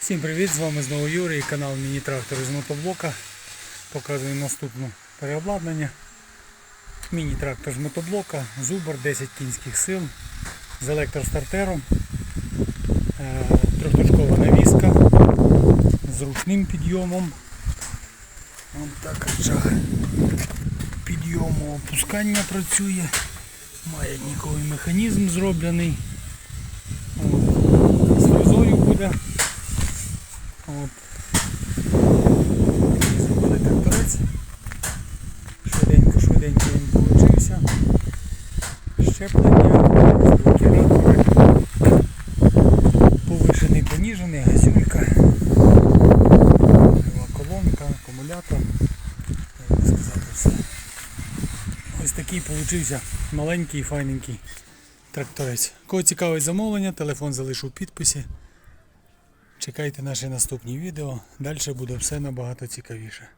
Всім привіт! З вами знову Юрій, канал Міні-трактор з мотоблока. Показую наступне переобладнання. Міні-трактор з мотоблока, зубр 10 кінських сил з електростартером, е, трьохточкова навіска з ручним підйомом. Ось так рычаг підйому опускання працює. Маятниковий механізм зроблений. От. З фрезою буде. От. Зробили тракторець. Швиденько, швиденько він получився. Щеплення, повишений, поніжений, газюлька, колонка, акумулятор. Як сказати все. Ось такий получився маленький файненький тракторець. Кого цікавить замовлення, телефон залишу в підписі. Чекайте наші наступні відео. Далі буде все набагато цікавіше.